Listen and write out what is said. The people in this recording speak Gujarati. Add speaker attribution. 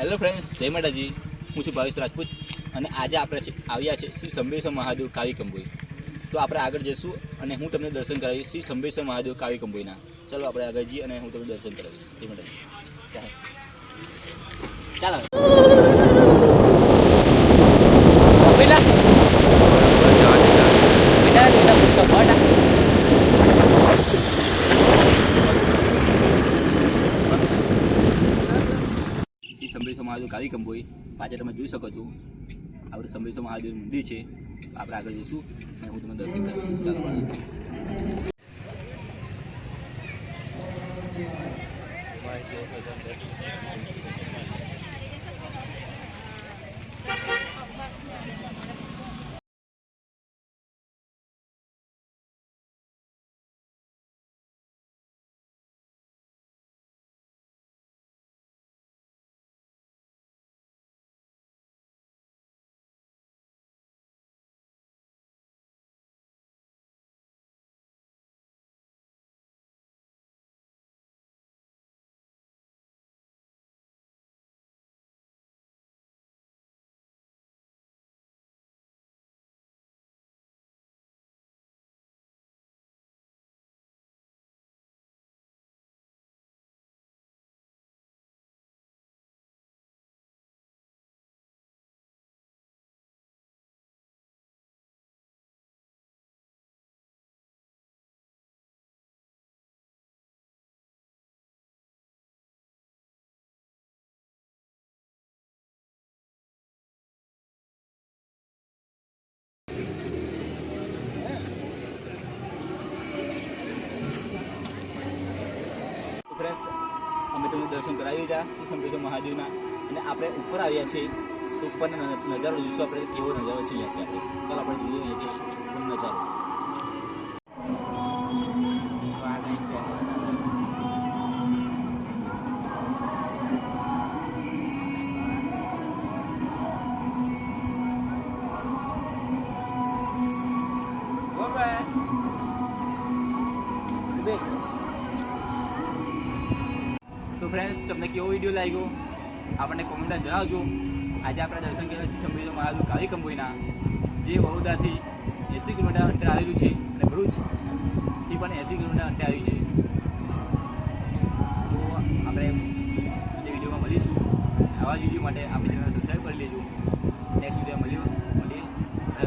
Speaker 1: હેલો ફ્રેન્ડ્સ જય માતાજી. હું છું ભાવેશ રાજપૂત અને આજે આપણે આવ્યા છે શ્રી સંભેશ્વર મહાદેવ કાવી કંબોઈ. તો આપણે આગળ જઈશું અને હું તમને દર્શન કરાવીશ શ્રી સંભેશ્વર મહાદેવ કાવી કંબોઈના. ચાલો આપણે આગળ જઈએ અને હું તમને દર્શન કરાવીશ. જય માતાજી. ચાલો. મહાદેવ કાળી કંબોઈ પાછળ તમે જોઈ શકો છો. આપણે સંભેશ્વર મહાદેવ મંદિર છે. આપણે આગળ જઈશું અને હું તમને દર્શન કરીશ ચાલો મળીએ. અમે તમને દર્શન કરાવી લીધા શ્રી સંભેશ્વર મહાદેવના. અને આપણે ઉપર આવ્યા છીએ તો ઉપરના નજારો જોઈશું આપણે કેવો નજારો છે અહીંયાથી આપણે. ચાલો આપણે જોઈએ કે નજારો તો ફ્રેન્ડ્સ તમને કેવો વીડિયો લાગ્યો? આપણને કોમેન્ટમાં જણાવજો. આજે આપણે દર્શન કર્યા શ્રી ખંભેશ્વર મહાદેવ કાળી કંભોઈના જે વડોદરાથી એંસી કિલોમીટર અંતર આવેલું છે, અને ભરૂચથી પણ એંસી કિલોમીટર અંતર આવ્યું છે. તો આપણે જે વિડીયોમાં મળીશું. આવા જ વીડિયો માટે આપણી ચેનલ સબસ્ક્રાઈબ